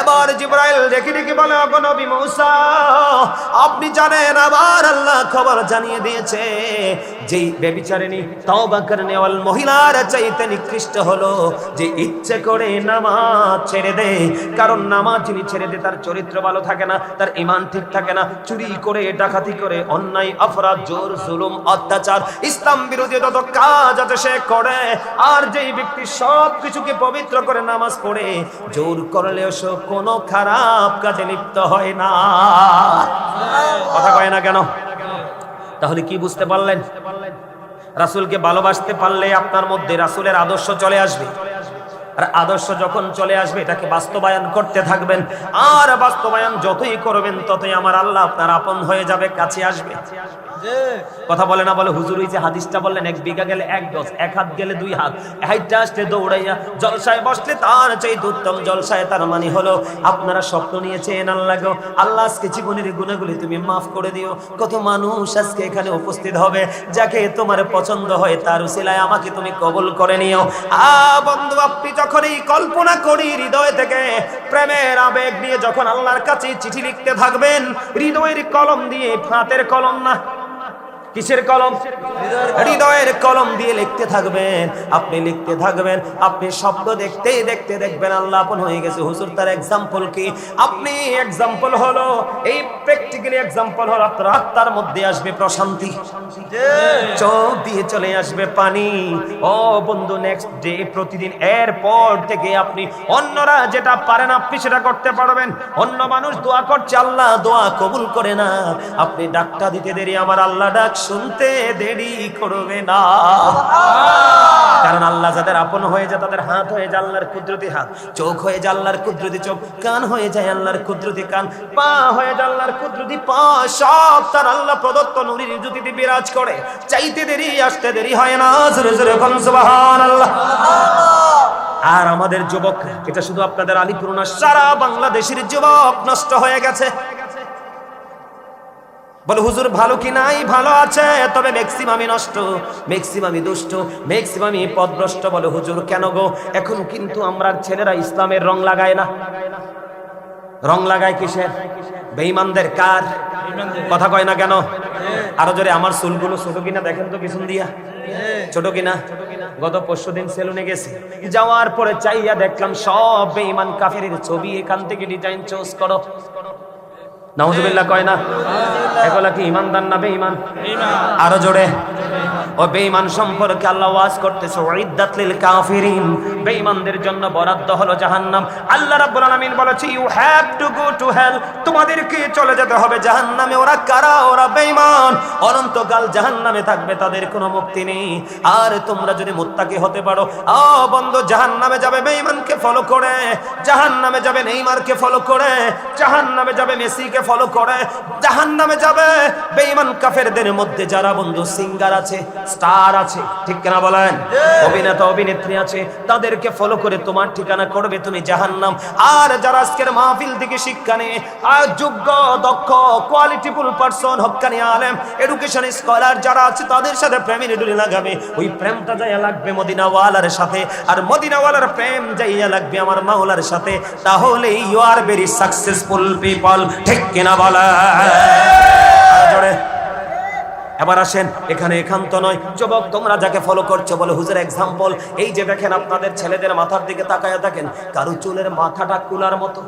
এবার জিব্রাইল দেখি দেখি বলে নবী মূসা, আপনি জানেন আবার আল্লাহ খবর জানিয়ে দিয়েছে, যেই বেবিচারিণী তওবা করে নেওয়াল মহিলার চাইতে নিকৃষ্ট হলো, যে ইচ্ছে করে নামাজ ছেড়ে দেয় কারণ নামাজ যিনি ছেড়ে দেয় তার চরিত্র ভালো থাকে না, তার ইমান ঠিক থাকে না, চুরি করে, ডাকাতি করে, অন্যায়, অপরাধ, জোর, জুলুম, অত্যাচার, ইসলাম বিরোধী যত কাজ আছে সে করে, আর যেই ব্যক্তি সব কিছুকে পবিত্র করে নামাজ পড়ে, জোর করলেও সে কোনো খারাপ কাজে লিপ্ত হয় না। কথা কয় না কেন? তাহলে কি বুঝতে পারলেন? রাসুলকে ভালোবাসতে পারলে আপনার মধ্যে রাসুলের আদর্শ চলে আসবে। আর আদর্শ যখন চলে আসবে, এটাকে বাস্তবায়ন করতে থাকবেন। আর বাস্তবায়ন যতই করবেন, ততই আমার আল্লাহ আপনার আপন হয়ে যাবে, কাছে আসবে। কথা বলে না বলে হুজুর যে হাদিসটা বললেন, এক বিঘা গেলে এক গজ, এক হাত গেলে দুই হাত। হাইটটা আসলে দৌড়াইয়া জলসায় বসলে তার চাই উত্তম জলসায়, তার মানে হলো আপনারা স্বপ্ন নিয়েছেন আল্লাহ গো। আল্লাহ আজকে জীবনের গুণাগুলি তুমি মাফ করে দিও। কত মানুষ আজকে এখানে উপস্থিত হবে, যাকে তোমার পছন্দ হয় তার উসিলায় আমাকে তুমি কবল করে নিও। আ বন্ধু, আপনি এই কল্পনা করি হৃদয় থেকে, প্রেমের আবেগ নিয়ে যখন আল্লাহর কাছে চিঠি লিখতে থাকবেন, হৃদয়ের কলম দিয়ে হাতের কলম না কিসের কলম? হৃদয়ের কলম দিয়ে লিখতে থাকবেন। আপনি লিখতে থাকবেন, আপনি শব্দ দেখতে দেখতে দেখবেন, আল্লাহ আপন হয়ে গেছে। হুজুর, তার এক্সাম্পল কি? আপনি এক্সাম্পল হলো, এই প্র্যাকটিক্যালি এক্সাম্পল হলো আপনার আত্মার মধ্যে আসবে প্রশান্তি। চোখ দিয়ে চলে আসবে পানি। ও বন্ধু নেক্সট ডে প্রতিদিন এরপর থেকে আপনি অন্যরা যেটা পারেন, আপনি সেটা করতে পারবেন। অন্য মানুষ দোয়া করছে, আল্লাহ দোয়া কবুল করে না। আপনি ডাকটা দিতে দেরি, আমার আল্লাহ ডাক শুনতে দেরি করবে না। কারণ আল্লাহ যাদের আপন হয়ে যায়, তাদের হাত হয়ে যায় আল্লাহর কুদরতি হাত, চোখ হয়ে যায় আল্লাহর কুদরতি চোখ, কান হয়ে যায় আল্লাহর কুদরতি কান, পা হয়ে যায় আল্লাহর কুদরতি পা, সব তার আল্লাহ প্রদত্ত নুরির জ্যোতিতে বিরাজ করে। চাইতে দেরি, আসতে দেরি হয় না। জোরে জোরে সুবহানাল্লাহ। আর আমাদের যুবক, এটা শুধু আপনাদের আলিপুর না, সারা বাংলাদেশের যুবক নষ্ট হয়ে গেছে। বলে, হুজুর ভালো কি নাই? ভালো আছে, তবে ম্যাক্সিমামই নষ্ট ম্যাক্সিমামই দুষ্ট ম্যাক্সিমামই পদভ্রষ্ট। বলে, হুজুর, কেন গো? এখন কিন্তু আমরা ছেলেরা ইসলামের রং লাগায় না। রং লাগায় কিসের? বেঈমানদের কার? কথা কয় না কেন? আরও জোরে, আমার চুলগুলো ছোট কিনা? দেখেন তো কিছু দিয়া ছোট কিনা? গত পরশু দিন সেলুনে গেছি। যাওয়ার পরে চাইয়া দেখলাম সব বেঈমান কাফের ছবি। এখান থেকে ডিজাইন চোজ করো। নাউজুবিল্লাহ কয় না? এগুলা কি? ইমানদার নাবে ইমান আরও জোরে। ও বেঈমান সম্পর্কে আল্লাহ ওয়াজ করতেছে ওয়াইদাত কাফিরিন। বেঈমানদের জন্য বরাদ্দ হলো জাহান্নাম। আল্লাহ রাব্বুল আলামিন বলেছে you have to go to hell তোমাদেরকে চলে যেতে হবে জাহান্নামে। ওরা কারা? ওরা বেঈমান। অনন্তকাল জাহান্নামে থাকবে, তাদের কোনো মুক্তি নেই। আর তোমরা যদি মুত্তাকি হতে পারো আ বন্ধু, জাহান্নামে যাবে বেঈমানকে ফলো করে। জাহান্নামে যাবে নেইমারকে ফলো করে। জাহান্নামে যাবে মেসিকে ফলো করে। জাহান্নামে যাবে বেঈমান কাফেরদের মধ্যে যারা বন্ধু, সিঙ্গার আছে স্টার আছে ঠিক কিনা বলেন? অভিনেতা অভিনেত্রী আছে তাদেরকে ফলো করে তোমার ঠিকানা করবে তুমি জাহান্নাম। আর যারা আজকের মাহফিল থেকে শিক্ষা নিয়ে আর যোগ্য দক্ষ কোয়ালিটিফুল পারসন হক্কানি আলেম এডুকেশন স্কলার যারা আছে তাদের সাথে প্রেমের ডুলে লাগাবে। ওই প্রেমটা যাইয়া লাগবে মদিনাওয়ালার সাথে আর মদিনাওয়ালার প্রেম যাইয়া লাগবে আমার মাওলার সাথে। তাহলে you are very successful people ঠিক কিনা বলা জোরে। এবার আসেন এখানে একান্ত নয়। যুবক তোমরা যাকে ফলো করছ বলে হুজুর এক্সাম্পল এই যে দেখেন আপনাদের ছেলেদের মাথার দিকে তাকায় দেখেন কারও চুলের মাথাটা কুলার মতো।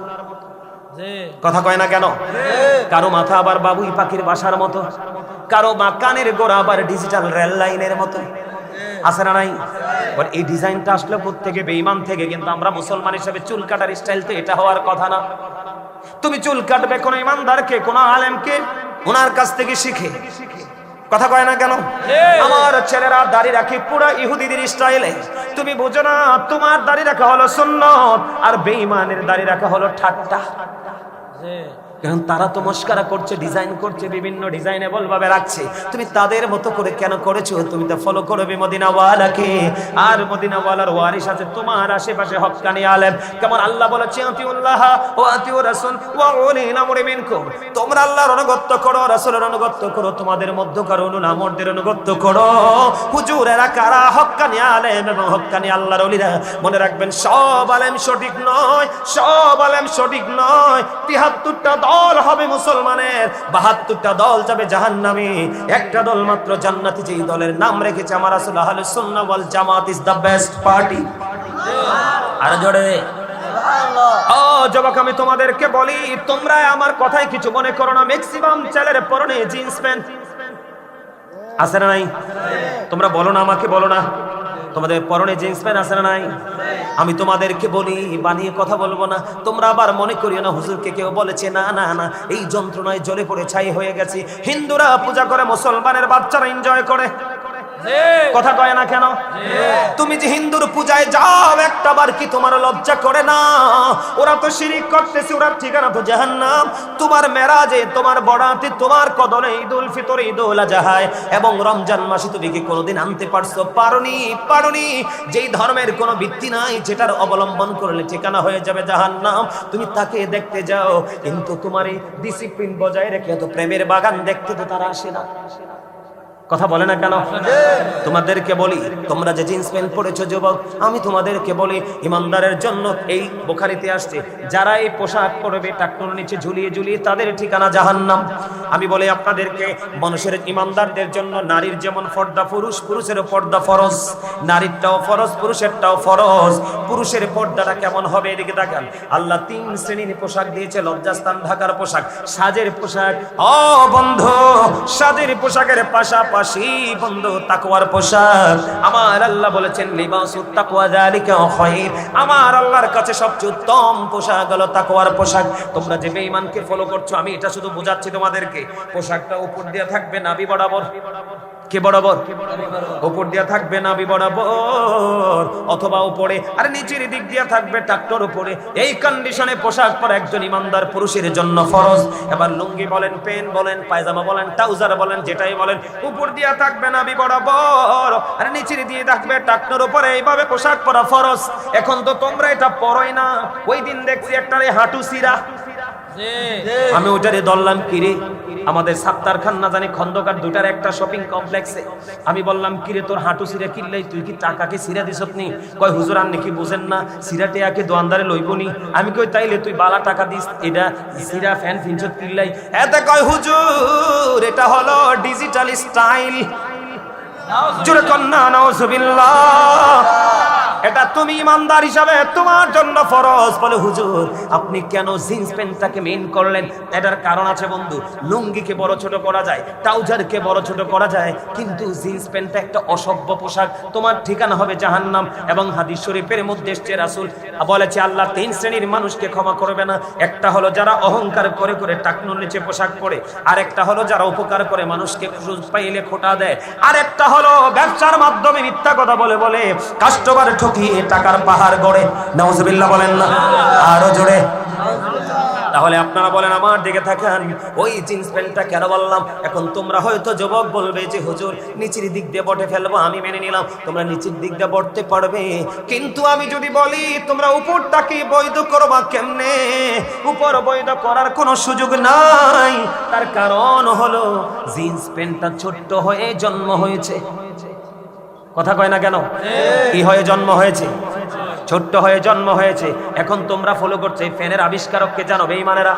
কথা কয় না কেন? কারও মাথা আবার বাবুই পাখির বাসার মতো। কারও মা কানের গোড়া আবার ডিজিটাল রেল লাইনের মতো। আছে না নাই? এই ডিজাইনটা আসলে প্রত্যেকে বেঈমান থেকে কিন্তু আমরা মুসলমান হিসেবে চুল কাটার স্টাইল তো এটা হওয়ার কথা না। তুমি চুল কাটবে কোন ইমানদারকে কোন আলেমকে ওনার কাছ থেকে শিখে। কথা কয় না কেন? আমার ছেলেরা দাড়ি রাখি পুরো ইহুদিদের স্টাইলে। তুমি বুঝো না তোমার দাড়ি রাখা হলো সুন্নত আর বেঈমানের দাড়ি রাখা হলো ঠাট্টা। কারণ তারা তো মস্কারা করছে ডিজাইন করছে, বিভিন্ন ডিজাইনেবল ভাবে রাখছে। তুমি তাদের মতো করে কেন করেছ? তুমি তো ফলো করবে মদিনাওয়ালাকে। আর মদিনাওয়ালার ওয়ারিস আছে, তোমার আশেপাশে হক্কানি আলেম। কেমন আল্লাহ বলেছে, আতিউল্লাহ ও আতিউ রাসূল ওয়া উলিল আমরি মিনকুম। তোমরা আল্লাহর অনুগত্য করো, রাসূলের অনুগত্য করো, তোমাদের মধ্যকার উলুল আমরদের অনুগত্য করো। হুজুরেরা কারা? হক্কানি আলেম এবং হক্কানি আল্লাহর ওলিরা মনে রাখবেন, সব আলেম সঠিক নয়, সব আলেম সঠিক নয়। তিহাত্তরটা দল হবে মুসলমানের। বাহাত্তরটা দল যাবে জাহান্নামে। একটা দল মাত্র জান্নাতি যেই দলের নাম রেখেছে আমার আসল আহলে সুন্নাহ ওয়াল জামাত ইজ দ্য বেস্ট পার্টি। আর জোরে। ও যুবক আমি তোমাদেরকে বলি তোমরা আমার কথায় কিছু মনে করো না। ম্যাক্সিমাম ছেলের পরনে জিন্স প্যান্ট। আছে না নাই? তোমরা বলো না আমাকে বলো না। তোমাদের পরনে জিন্স প্যান্ট আছে না নাই? আমি তোমাদেরকে বলি, বানিয়ে কথা বলব না। তোমরা আবার মনে করিও না, হুজুরকে কেউ বলেছে, না না না, এই যন্ত্রণায় জলে পড়ে, ছাই হয়ে গেছে। হিন্দুরা পূজা করে, মুসলমানের বাচ্চারা এনজয় করে। কথা কয় না কেন? তুমি যে হিন্দুর পূজায় যাও একটা বার কি তোমার লজ্জা করে না? ওরা তো শিরিক করতেছে ওরা ঠিকানা তো জাহান্নাম। তোমার মেরাজে তোমার বড়াতে তোমার কদনে ঈদুল ফিতর ঈদুল আজহায়। এবং রমজান মাসে তুমি কি কোনোদিন আনতে পারছ? পারনি পারনি। যেই ধর্মের কোনো ভিত্তি নাই যেটার অবলম্বন করলে ঠিকানা হয়ে যাবে জাহান্নাম। তুমি তাকে দেখতে যাও কিন্তু তোমার এই ডিসিপ্লিন বজায় রেখে তো প্রেমের বাগান দেখতে তো তারা আসে না। কথা বলে না কেন? তোমাদেরকে বলি, তোমরা যে জিন্স প্যান্ট পরেছো, যুবক, আমি তোমাদেরকে বলি, ইমানদারের জন্য এই বোখারিতে আসছে, যারা এই পোশাক পরবে টাকুর নিচে ঝুলিয়ে ঝুলিয়ে তাদের ঠিকানা জাহান্নাম। আমি বলি আপনাদেরকে, মানুষের ইমানদারদের জন্য নারীর যেমন পর্দা পুরুষ, পুরুষের পর্দা ফরজ। নারীরটাও ফরজ, পুরুষেরটাও ফরজ। পুরুষের পর্দাটা কেমন হবে, এদিকে দেখান আল্লাহ তিন শ্রেণির পোশাক দিয়েছে, লজ্জাস্থান ঢাকার পোশাক। সাজের পোশাক ও বন্ধু সাজের পোশাকের পাশাপাশি পোশাক। আমার আল্লাহ বলেছেন আমার আল্লাহর কাছে সবচেয়ে উত্তম পোশাক হলো পোশাক। তোমরা যে বেঈমানকে ফলো করছ, আমি এটা শুধু বোঝাচ্ছি তোমাদেরকে। পোশাকটা উপর দিয়ে থাকবে, নাভি বরাবর। কে বরাবর? উপর দিয়া থাকবে নাভি বরাবর। অথবা উপরে, আর নিচের দিক দিয়া থাকবে ট্রাক্টর উপরে। এই কন্ডিশনে পোশাক পরা একজন ইমানদার পুরুষের জন্য ফরজ। এবার লুঙ্গি বলেন পেন বলেন, পায়জামা বলেন, ট্রাউজার বলেন, যেটাই বলেন, উপর দিয়া থাকবে নাভি বরাবর। আর নিচের দিয়ে থাকবে ট্রাক্টর উপরে, এইভাবে পোশাক পরা ফরজ। এখন তো তোমরা এটা পরোই না। ওই দিন দেখছি একটা হাঁটু সিরা আমি ওটারে দললাম কিরে আমাদের সাত্তার খান না জানি খন্দকার দুটার একটা শপিং কমপ্লেক্সে আমি বললাম কিরে তোর হাঁটু সিরা কিনলেই তুই কি টাকাকে সিরা দিছত নি? কয় হুজুর আর নাকি বুঝেন না সিরাটে আকে দোয়ানদারে লইবনি আমি কই তাইলে তুই বালা টাকা দিস এটা সিরা ফ্যান ফিনছত কিনলাই এতে কয় হুজুর এটা হলো ডিজিটাল স্টাইল জোরে কন্যা নাউজুবিল্লাহ এটা তুমি ইমানদার হিসাবে তোমার জন্য ফরজ। বলে, হুজুর, আপনি কেন জিন্স প্যান্টটাকে মেইন করলেন? এটার কারণ আছে বন্ধু, লুঙ্গিকে বড় ছোট করা যায়, ট্রাউজারকে বড় ছোট করা যায়, কিন্তু জিন্স প্যান্টটা একটা অসভ্য পোশাক। তোমার ঠিকানা হবে জাহান্নাম এবং হাদিস শরীফের মধ্যে এসছে রাসূল বলেছে, আল্লাহ তিন শ্রেণির মানুষকে ক্ষমা করবে না। একটা হলো যারা অহংকার করে করে টাকনুর নিচে পোশাক পরে, আর একটা হলো যারা উপকার করে মানুষকে পাইলে খোটা দেয়। আর একটা হলো ব্যবসার মাধ্যমে মিথ্যা কথা বলে বলে কাস্টমার ঠকিয়ে টাকার পাহাড় গড়ে। নজবিল্লা বলেন না। আরও জোরে। তাহলে আপনারা বলেন আমার দিকে থাকেন ওই জিন্স প্যান্টটা কেন বললাম? এখন তোমরা হয়তো যুবক বলবে যে হুজুর নিচের দিক দিয়ে বটে ফেলব আমি মেনে নিলাম। তোমরা নিচের দিক দিয়ে বটতে পারবে। কিন্তু আমি যদি বলি তোমরা উপরটাকে বৈধ করবা কেমনে? উপর বৈধ করার কোনো সুযোগ নাই। তার কারণ হলো জিন্স প্যান্টটা ছোট্ট হয়ে জন্ম হয়েছে। কথা কয় না কেন? কি হয়ে জন্ম হয়েছে? ছোট্ট হয়ে জন্ম হয়েছে। এখন তোমরা ফলো করছে ফ্যানের আবিষ্কারককে জানো, বেঈমানেরা।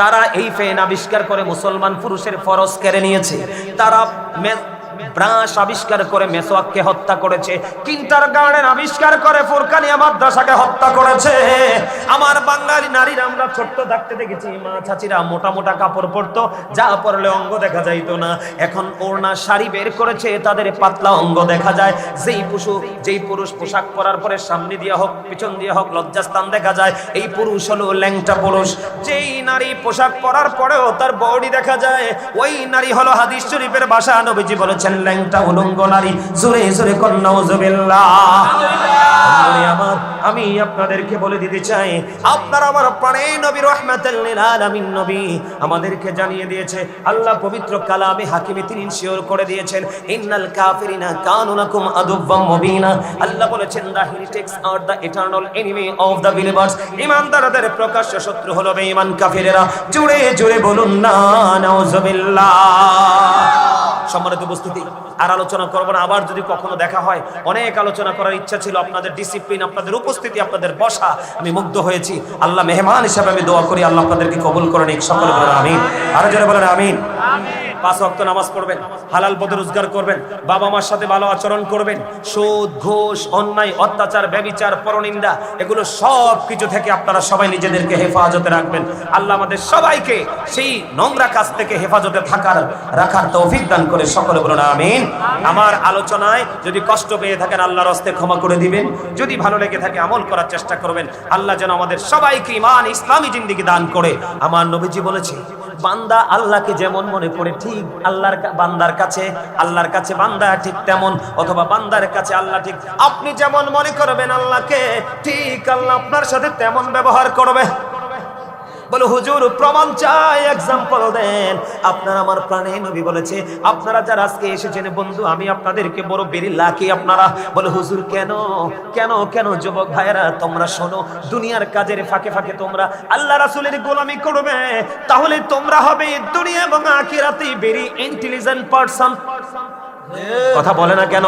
তারা এই ফ্যান আবিষ্কার করে মুসলমান পুরুষের ফরজ কেড়ে নিয়েছে। তারা ব্রাশ আবিষ্কার করে মেসোয়াককে হত্যা করেছে। কিন্টার গার্ডেন আবিষ্কার করে ফুরকানিয়া মাদ্রাসাকে হত্যা করেছে। আমার বাঙালি নারীরা, আমরা ছোট্ট থাকতে দেখেছি, মা চাচিরা মোটা মোটা কাপড় পরতো, যা পরলে অঙ্গ দেখা যাইতো না। এখন ওড়না শাড়ি বের করেছে, তাদের পাতলা অঙ্গ দেখা যায়। যেই পশু যেই পুরুষ পোশাক পরার পরে সামনে দিয়ে হোক, পিছন দিয়ে হোক, লজ্জাস্থান দেখা যায়। এই পুরুষ হলো ল্যাংটা পুরুষ। যেই নারী পোশাক পরার পরেও তার বডি দেখা যায়, ওই নারী হলো হাদিস শরীফের ভাষা। নবীজি বলেছে ল্যাংচান ল্যাংটা উলঙ্গ নারী, জোরে জোরে আমার, আমি আপনাদেরকে বলে দিতে চাই, আপনার আমার প্রাণে নবী আলামিন নবী, আমাদেরকে জানিয়ে দিয়েছে, আল্লাহ পবিত্র কালামে হাকিমে তিনি শিওর করে দিয়েছেন, ইন্নাল কাফিরিনা কানু লাকুম আদুব্বাম মুবিনা। আল্লাহ বলেছেন the heretics are the eternal enemy of the believers, ইমানদারদের প্রকাশ্য শত্রু হলো বেঈমান। কাফিরেরা জোরে জুড়ে বলুন, না সম্মানিত উপস্থিতি, আর আলোচনা করব না। আবার যদি কখনো দেখা হয়, অনেক আলোচনা করার ইচ্ছা ছিল, আপনাদের ডিসিপ্লিন আপনাদের উপস্থিতি, আপনাদের বসা, আমি মুগ্ধ হয়েছি। আল্লাহ মেহমান হিসাবে আমি দোয়া করি, আল্লাহ আপনাদেরকে কবুল করেন, সকলে বলেন আমিন। আরও জোরে বলেন আমিন। পাঁচ অক্ত নামাজ পড়বেন, হালাল পদে রোজগার করবেন, বাবা মার সাথে ভালো আচরণ করবেন, সুদ, ঘোষ, অন্যায়, অত্যাচার, ব্যবিচার, পরনিন্দা, এগুলো সব কিছু থেকে আপনারা সবাই নিজেদেরকে হেফাজতে রাখবেন। আল্লাহ আমাদের সবাইকে সেই নোংরা কাজ থেকে হেফাজতে থাকার, রাখার তৌফিক দান করে সকলে বলুন, আমিন। আমার আলোচনায় যদি কষ্ট পেয়ে থাকেন, আল্লাহর হস্তে ক্ষমা করে দিবেন। যদি ভালো লেগে থাকে, আমল করার চেষ্টা করবেন। আল্লাহ যেন আমাদের সবাইকে ইমান ইসলামী জিন্দিগি দান করে। আমার নবীজি বলেছে বান্দা আল্লাহকে যেমন মনে করে ঠিক আল্লাহর কা- বান্দার কাছে, আল্লাহর কাছে বান্দা ঠিক তেমন, অথবা বান্দার কাছে আল্লাহ ঠিক, আপনি যেমন মনে করবেন আল্লাহকে, ঠিক আল্লাহ আপনার সাথে তেমন ব্যবহার করবে। বলে, হুজুর, প্রমাণ চাই এক্সাম্পল দেন। আপনার আমার প্রাণে নবী বলেছে, আপনারা যারা আজকে এসেছেন, বন্ধু, আমি আপনাদেরকে বড় বেরি লাকি আপনারা। বলে, হুজুর, কেন? কেন কেন, যুবক ভাইয়েরা, তোমরা শোনো, দুনিয়ার কাজের ফাঁকে ফাঁকে তোমরা আল্লাহ রাসুলের গোলামি করবে। তাহলে তোমরা হবে দুনিয়া এবং আখিরাতে বেরি ইন্টেলিজেন্ট পারসন কথা বলে না কেন?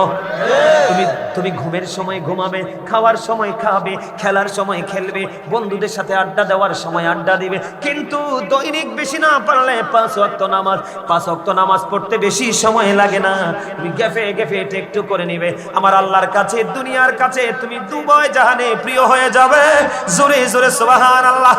তুমি তুমি ঘুমের সময় ঘুমাবে, খাওয়ার সময় খাবে, খেলার সময় খেলবে, বন্ধুদের সাথে আড্ডা দেওয়ার সময় আড্ডা দিবে। কিন্তু দৈনিক বেশি না পারলে পাঁচ ওয়াক্ত নামাজ, পাঁচ ওয়াক্ত নামাজ পড়তে বেশি সময় লাগে না। তুমি গেফে গেফে একটু করে নিবে। আমার আল্লাহর কাছে, দুনিয়ার কাছে তুমি দুবয় জাহানে প্রিয় হয়ে যাবে। জোরে জোরে সুবহান আল্লাহ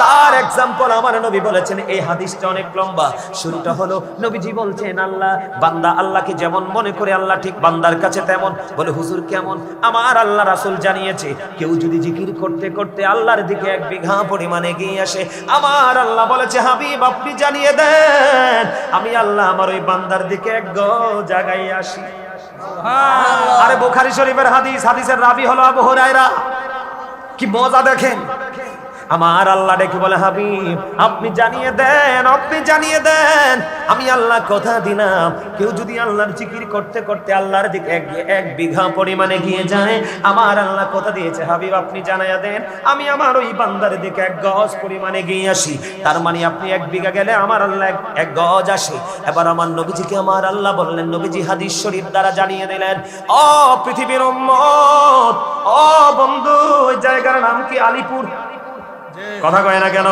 তার এক্সাম্পল আমার নবী বলেছেন, এই হাদিসটা অনেক লম্বা। শুরুটা হলো, নবীজি বলছেন, আল্লাহ, বান্দা আল্লাহকে যেমন মনে করে আল্লাহ ঠিক বান্দার কাছে তেমন। বলে হুজুর কেমন? আমার আল্লাহ রাসূল জানিয়েছে কেউ যদি জিকির করতে করতে আল্লাহর দিকে এক বিঘা পরিমাণে গিয়ে আসে আমার আল্লাহ বলেছে হাবিব আপনি জানিয়ে দেন আমি আল্লাহ আমার ওই বান্দার দিকে এক গ জায়গায় আসি। আরে বুখারী শরীফের হাদিস হাদিসের রাবি হলো আবু কি মজা দেখেন। আমার আল্লাহ ডেকে বলে, হাবিব, আপনি জানিয়ে দেন, আপনি জানিয়ে দেন। আমি আল্লাহ কথা দিলাম। কেউ যদি আল্লাহর জিকির করতে করতে আল্লাহর দিকে এক এক বিঘা পরিমাণে গিয়ে যায়, আমার আল্লাহ কথা দিয়েছে, হাবিব, আপনি জানাইয়া দেন। আমি আমার ওই বান্দার দিকে এক গজ পরিমাণে গিয়ে আসি। তার মানে আপনি এক বিঘা গেলে আমার আল্লাহ এক- গজ আসে। এবার আমার নবীজিকে আমার আল্লাহ বললেন, নবীজি হাদিস শরীফ দ্বারা জানিয়ে দিলেন ও পৃথিবীর ও বন্ধু জায়গার নাম কি আলিপুর? কথা কয় না কেন?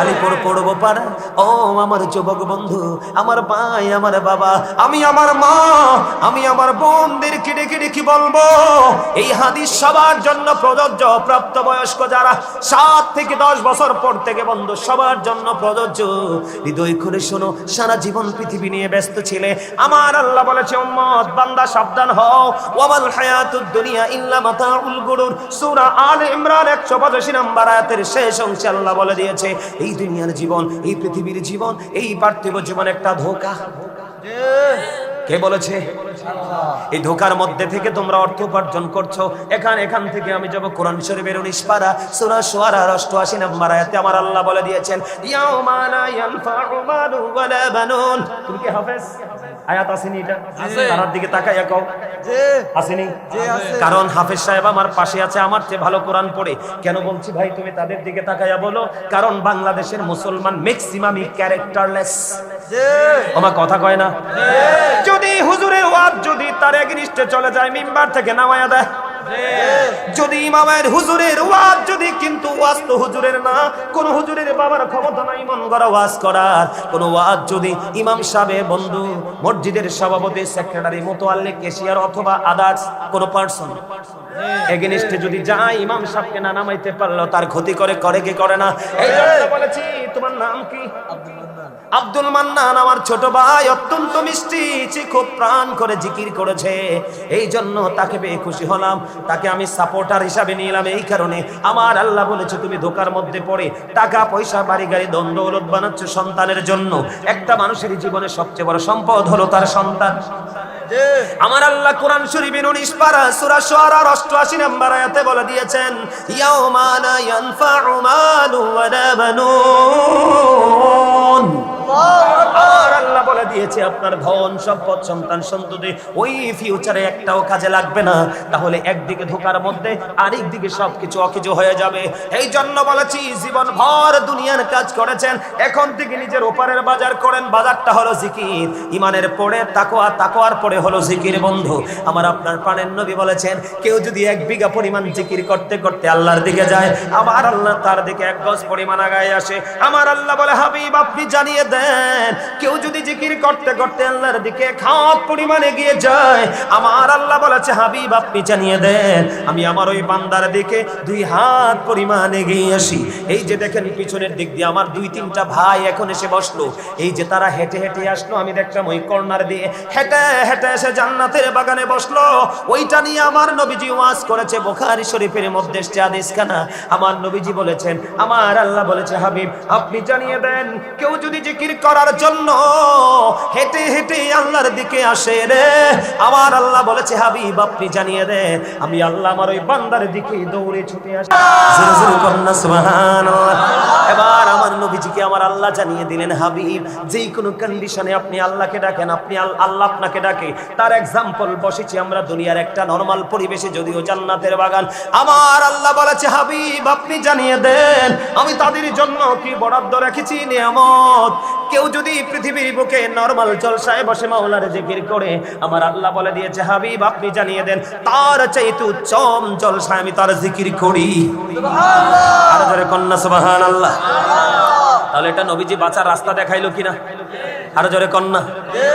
আলিপুর পড়ব পাড়া। ও আমার যুবক বন্ধু, আমার ভাই, আমার বাবা, আমি আমার মা, আমি আমার বোনদের কেটে কেটে কি বলব? এই হাদিস সবার জন্য প্রযোজ্য। প্রাপ্ত বয়স্ক যারা সাত থেকে দশ বছর পর থেকে বন্ধু, সবার জন্য প্রযোজ্য। হৃদয় খুলে শোনো, সারা জীবন পৃথিবী নিয়ে ব্যস্ত ছিলে। আমার আল্লাহ বলেছে, উম্মত, বান্দা, সাবধান হও। ওয়ামাল হায়াতুদ দুনিয়া ইল্লা মাতাউল গুরুর। সূরা আলে ইমরান 185 নম্বর আয়াতের শেষ অংশে আল্লাহ বলে দিয়েছে, এই দুনিয়ার জীবন, এই পৃথিবীর জীবন, এই পার্থিব জীবন একটা ধোঁকা। কে বলেছে? এই ধোকার মধ্যে থেকে তোমরা অর্থ উপার্জন করছ। এখান এখান থেকে আমি যাব কোরআন শরীফের উনিশ পারা সূরা শুআরার 88 নম্বর আয়াতে। আমার আল্লাহ বলে দিয়েছেন তুমি কি হাফেজ? আয়াত আসেনি এটা? তার দিকে তাকাইয়া কও। আসেনি? কারণ হাফেজ সাহেব আমার পাশে আছে আমার চেয়ে ভালো কোরআন পড়ে। কেন বলছি ভাই তুমি তাদের দিকে তাকাইয়া বলো? কারণ বাংলাদেশের মুসলমান ম্যাক্সিমামই ক্যারেক্টারলেস আমার কথা কয় না। যদি হুজুরের ওয়াজ যদি তার এগনিস্টে চলে যায় মিম্বার থেকে নামায়া দেয়। যদি ইমামের হুজুরের ওয়াজ যদি কিন্তু ওয়াজ তো হুজুরের না কোন হুজুরের বাবার ক্ষমতা নাই মন করা ওয়াজ করার। কোন ওয়াজ যদি ইমাম সাহেব বন্ধু মসজিদের সভাপতি সেক্রেটারি মোতোয়াল্লি কেশিয়ার অথবা আদার্স কোন পার্সন এগেনিস্টে যদি যায় ইমাম সাহেবকে না নামাইতে পারল তার ক্ষতি করে করে কি করে না? এই জন্য বলেছি তোমার নাম কি? আব্দুল। মান্নান আমার ছোট ভাই অত্যন্ত মিষ্টি খুব প্রাণ করে জিকির করেছে। এই জন্য তাকে পেয়ে খুশি হলাম। তাকে আমি সাপোর্টার হিসাবে নিলাম। এই কারণে আমার আল্লাহ বলেছে তুমি ধোকার মধ্যে পড়ে টাকা পয়সা বাড়ি গাড়ি দ্বন্দ্ব ওলট বানাচ্ছ সন্তানের জন্য। একটা মানুষের জীবনে সবচেয়ে বড় সম্পদ হলো তার সন্তান। আমার আল্লাহ কোরআন শরীফের 19 পারা সূরা শুআরার 88 নম্বর আয়াতে বলে দিয়েছেন ইয়াউমা লা ইয়ানফা'ু মালু ওয়ালা বানুন। দিয়েছে আপনার ধন, সম্পদ, সন্তান, সন্ততি, ওই ফিউচারে একটাও কাজে লাগবে না। তাহলে একদিকে ধোকার মধ্যে আরেক দিকে সবকিছু অকিছু হয়ে যাবে। এই জন্য বলেছি জীবন ভর দুনিয়ার কাজ করেছেন। এখন থেকে নিজের ওপারের বাজার করেন। বাজারটা হলো জিকির। ইমানের পরে তাকোয়া তাকোয়ার পরে হলো জিকির, বন্ধু। আমার আপনার প্রাণের নবী বলেছেন, কেউ যদি এক বিঘা পরিমাণ জিকির করতে করতে আল্লাহর দিকে যায়, আমার আল্লাহ তার দিকে এক গজ পরিমাণ আগায় আসে। আমার আল্লাহ বলে, হাবিব, আপনি জানিয়ে দেন, কেউ যদি জিকির করতে করতে করতে আল্লাহর দিকে খাত পরিমাণে গিয়ে যায়। আমার আল্লাহ বলেছে, হাবিব, আপনি জানিয়ে দেন, আমি আমার ওই বান্দার দিকে দুই হাত পরিমাণ এগিয়ে আসি। এই যে দেখেন, পিছনের দিক দিয়ে আমার দুই তিনটা ভাই এখন এসে বসল। এই যে তারা হেঁটে হেঁটে আসলো, আমি দেখলাম ওই কর্নার দিয়ে হেঁটে হেঁটে এসে জান্নাতের বাগানে বসল। ওইটা নিয়ে আমার নবীজি ওয়াজ করেছে বোখারি শরীফের মধ্যে এসছে আদেশ খানা আমার নবীজি বলেছেন, আমার আল্লাহ বলেছে, হাবিব, আপনি জানিয়ে দেন, কেউ যদি জিকির করার জন্য হেঁটে হেঁটে আল্লাহর দিকে আসে রে। আমার আল্লাহ বলেছে, হাবিব, আপনি জানিয়ে দেন আমি আল্লাহ আমার ওই বান্দার দিকে দৌড়ে ছুটে এবার আমার নবীজিকে আমার আল্লাহ জানিয়ে দিলেন, হাবিব, যেই কোনো কন্ডিশনে আপনি আল্লাহকে ডাকেন, আপনি আল্লাহ আপনাকে ডাকে। তার এক্সাম্পল বসেছি আমরা দুনিয়ার একটা নরমাল পরিবেশে, যদিও জান্নাতের বাগান। আমার আল্লাহ বলেছে, হাবিব, আপনি জানিয়ে দেন, আমি তাদের জন্য কি বরাদ্দ রেখেছি নিয়ামত? কেউ যদি পৃথিবীর বুকে নরমাল জলসায় বসে মাওলার জিকির করে। আমার আল্লাহ বলে দিয়েছে হাবিব আপনি জানিয়ে দেন তার চাইতে উচ্চম জলসায় আমি তার জিকির করি। আর কন্যা সুবাহান আল্লাহ তাহলে এটা নবীজি বাঁচার রাস্তা দেখাইলো কিনা? আরও জোরে কন্যা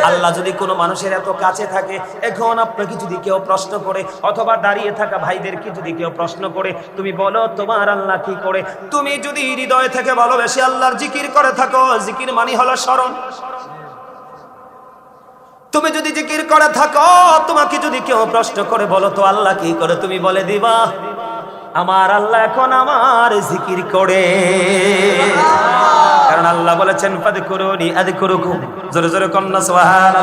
আল্লাহ যদি কোনো মানুষের এত কাছে থাকে এখন আপনাকে যদি কেউ প্রশ্ন করে অথবা দাঁড়িয়ে থাকা ভাইদেরকে যদি কেউ প্রশ্ন করে তুমি বলো তোমার আল্লাহ কি করে? তুমি যদি হৃদয় থেকে ভালোবেসে আল্লাহর জিকির করে থাকো জিকির মানি হলো স্মরণ। তুমি যদি জিকির করে থাকো, তোমাকে যদি কেউ প্রশ্ন করে বলো, তো আল্লাহ কি করে? তুমি বলে দিবা, আমার আল্লাহ এখন আমার জিকির করে। কারণ আল্লাহ বলেছেন পাদে করুনি আদি করুক জোরে জোরে কন্যা সোহান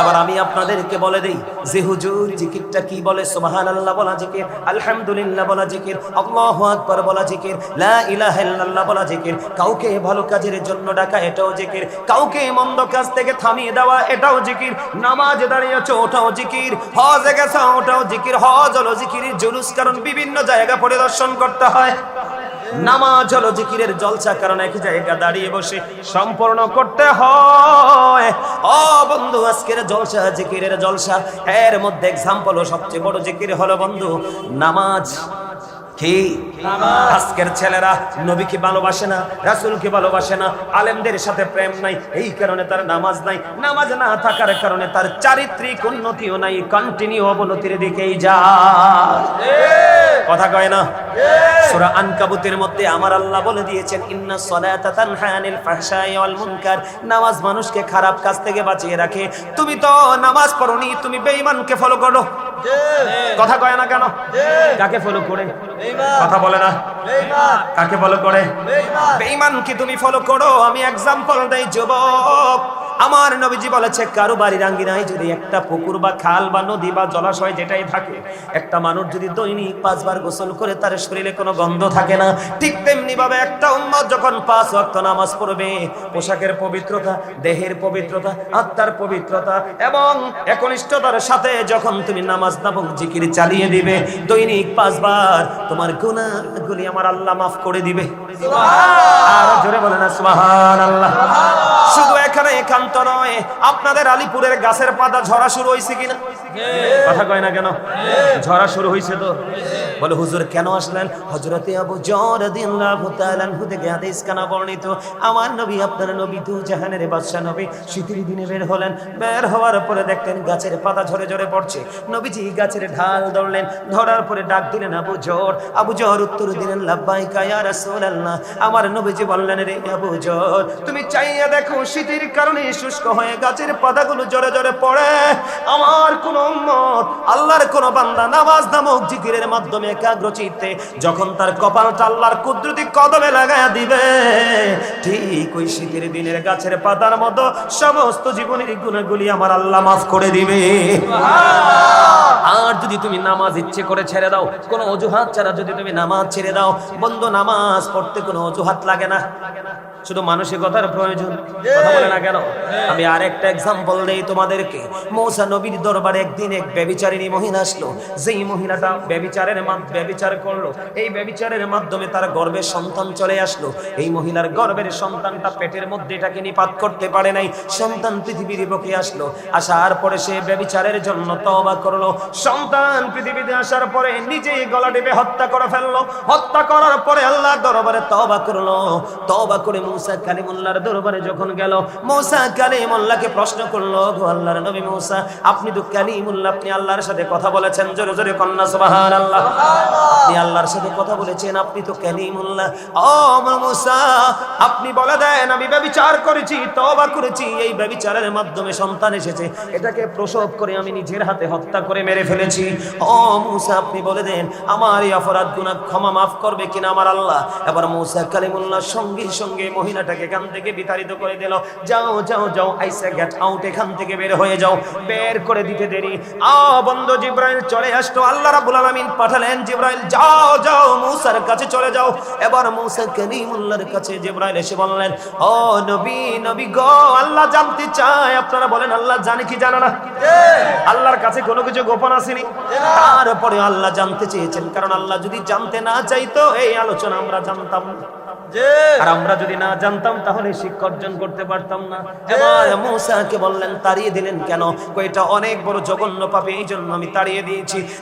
এবার আমি আপনাদেরকে বলে দেই, যে হুজুর জিকিরটা কি বলে? সোহান আল্লাহ বলা জিকির, আলহামদুলিল্লাহ বলা জিকির, আল্লাহু আকবার বলা জিকির, লা ইলাহা ইল্লাল্লাহ বলা জিকির, কাউকে ভালো কাজের জন্য ডাকা এটাও জিকির, কাউকে মন্দ কাজ থেকে থামিয়ে দেওয়া এটাও জিকির, নামাজ দাঁড়িয়েছো ওটাও জিকির, হজে গেছো ওটাও জিকির, হজ হলো জিকির, জুলুস কারণ বিভিন্ন জায়গা পরিদর্শন করতে হয়। নামাজ হলো জিকিরের জলসা, কারণ এক জায়গা দাঁড়িয়ে বসে সম্পূর্ণ করতে হয়। ও বন্ধু, আজকের জলসা, জিকিরের জলসা, এর মধ্যে এক্সাম্পল সবচেয়ে বড় জিকির হলো বন্ধু, নামাজ। কি? আজকের ছেলেরা নবীকে ভালোবাসে না, রাসূলকে ভালোবাসে না, আলেমদের সাথে প্রেম নাই, এই কারণে তার নামাজ নাই। নামাজ না থাকার কারণে তার চারিত্রিক উন্নতিও নাই কন্টিনিউ অবনতির দিকেই যায়। কথা কয় না? সূরা আনকাবুতের মধ্যে আমার আল্লাহ বলে দিয়েছেন, ইন্না সলাতা তানহা আনিল ওয়াল মুনকার। নামাজ মানুষকে খারাপ কাজ থেকে বাঁচিয়ে রাখে। তুমি তো নামাজ পড়নি, তুমি বেঈমানকে ফলো করো। কথা কয় না কেন? কাকে ফলো করে? কথা বলে না। কাকে ফলো করে? বেঈমানকে তুমি ফলো করো আমি এক্সাম্পল দেই যুবক। আমার নবীজি বলেছে কারও বাড়ির আঙ্গিনায় যদি একটা পুকুর বা খাল বা নদী বা জলাশয় যেটাই থাকে একটা মানুষ যদি দৈনিক পাঁচবার গোসল করে তার শরীরে কোনো গন্ধ থাকে না ঠিক তেমনি ভাবে একটা উম্মত যখন পাঁচ ওয়াক্ত নামাজ পড়বে পোশাকের পবিত্রতা দেহের পবিত্রতা আত্মার পবিত্রতা এবং একনিষ্ঠতার সাথে যখন তুমি নামাজ নামক জিকির চালিয়ে দিবে দৈনিক পাঁচবার তোমার গুনাহগুলি আমার আল্লাহ মাফ করে দিবে। আর জোরে বলে না সুবহানাল্লাহ। শুধু এখানে এখানে একান্ত নয় আপনাদের আলিপুরের গাছের পাতা ঝরা শুরু হয়েছে কিনা? কথা কয় না কেন? ঝরা শুরু হয়েছে তো? বলে, হুজুর, কেন আসলেন? হজরতে আবু জর থেকে হাদিস কানা বর্ণিত। আমার নবী, আপনার নবী দু জাহানের বাদশা নবী শীতের দিনে বের হলেন। বের হওয়ার পরে দেখলেন গাছের পাতা ঝরে ঝরে পড়ছে। নবীজি গাছের ঢাল ধরলেন। ধরার পরে ডাক দিলেন আবু জর আবু জর উত্তর দিলেন, লাব্বাইকা ইয়া রাসূলুল্লাহ। আমার নবীজি বললেন, রে আবু জর তুমি চাইয়া দেখো শীতের কারণে শুষ্ক হয়ে গাছের পাতাগুলো জোরে জোরে পড়ে। আমার কোন উম্মত, আল্লাহর কোন বান্দা নামাজ নামক জিকিরের মাধ্যমে একাগ্র যখন তার কপালটা আল্লাহর কুদরতি কদমে লাগায়া দিবে, ঠিক ওই শীতের দিনের গাছের পাতার মতো সমস্ত জীবনের গুণাগুলি আমার আল্লাহ মাফ করে দিবে। আর যদি তুমি নামাজ ইচ্ছে করে ছেড়ে দাও, কোনো অজুহাত ছাড়া যদি তুমি নামাজ ছেড়ে দাও, বন্ধ, নামাজ পড়তে কোনো অজুহাত লাগে না লাগে না। শুধু মানসিকতার প্রয়োজন। কথা বলে না কেন? আমি আরেকটা এক্সাম্পল দেই তোমাদেরকে। মৌসা নবীর দরবারে একদিন এক ব্যবিচারিণী মহিলা আসলো। যেই মহিলাটা ব্যবিচারের মাধ্যমে ব্যবিচার করল। এই ব্যবিচারের মাধ্যমে তার গর্ভের সন্তান চলে আসলো। এই মহিলার গর্ভের সন্তানটা পেটের মধ্যে এটাকে নিপাত করতে পারে নাই। সন্তান পৃথিবীর বুকে আসলো। আসার পরে সে ব্যবিচারের জন্য তওবা করল। সন্তান পৃথিবীতে আসার পরে নিজেই গলা টিপে হত্যা করে ফেলল। হত্যা করার পরে আল্লাহ দরবারে তওবা করল। তওবা করে মুসা কালিমুল্লাহর দরবারে যখন গেল, মুসা কালিমুল্লাহকে প্রশ্ন করল গো আল্লাহর নবী মুসা, আপনি তো কালিমুল্লাহ, আপনি আল্লাহর সাথে কথা বলেছেন, জোরে জোরে কন্যা, সুবহানাল্লাহ। আপনি আল্লাহর সাথে কথা বলেছেন, আপনি তো কালিমুল্লাহ। ও মুসা, আপনি বলে দেন, আমি ব্যভিচার করেছি, তওবা করেছি, এই ব্যভিচারের মাধ্যমে সন্তান এসেছে। এটাকে প্রসব করে আমি নিজের হাতে হত্যা করে মেরে ফেলেছি। ও মুসা, আপনি বলে দেন, আমার এই অপরাধ গুনাহ, ক্ষমা মাফ করবে কিনা আমার আল্লাহ? এবার মৌসা কালিমুল্লাহ সঙ্গে সঙ্গে মহিলাটাকে এখান থেকে বিতাড়িত করে দিল। যাও যাও যাও, আইসা গেট আউট এখান থেকে বের হয়ে যাও। বের করে দিতে দেরি। আ, বন্ধ জিব্রাইল চলে আসতো আল্লাহ রাব্বুল আলামিন পাঠালেন জিব্রাইল, যাও যাও, মুসার কাছে চলে যাও। এবার মুসা কালিমুল্লাহর কাছে জিব্রাইল এসে বললেন, ও নবী নবী গো, আল্লাহ জানতে চায়। আপনারা বলেন, আল্লাহ জানে কি জানে না? আল্লাহর কাছে কোনো কিছু গোপন আসেনি। তারপরে আল্লাহ জানতে চেয়েছেন। কারণ আল্লাহ যদি জানতে না চাইতো এই আলোচনা আমরা জানতাম না। আর আমরা যদি না জানতাম তাহলে শিক্ষা অর্জন করতে পারতাম না। এবার মূসাকে বললেন তাড়িয়ে দিলেন কেন? কয়েটা অনেক বড় জঘন্য পাপে এই জন্য আমি তাড়িয়ে দিয়েছি।